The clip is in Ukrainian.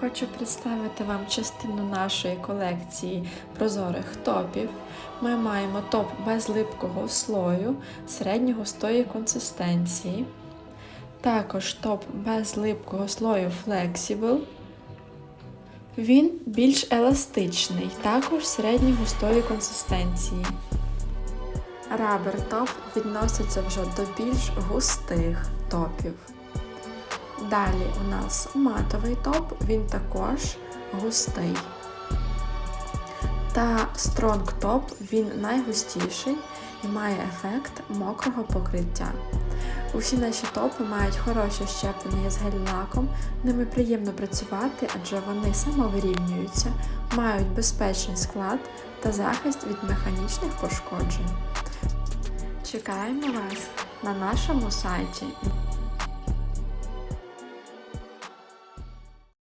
Хочу представити вам частину нашої колекції прозорих топів. Ми маємо топ без липкого слою середньогустої консистенції. Також топ без липкого слою Flexible. Він більш еластичний, також середньогустої консистенції. Рабер топ відноситься вже до більш густих топів. Далі у нас матовий топ, він також густий. Та Strong топ, він найгустіший і має ефект мокрого покриття. Усі наші топи мають хороше щеплення з гель-лаком, ними приємно працювати, адже вони самовирівнюються, мають безпечний склад та захист від механічних пошкоджень. Чекаємо вас на нашому сайті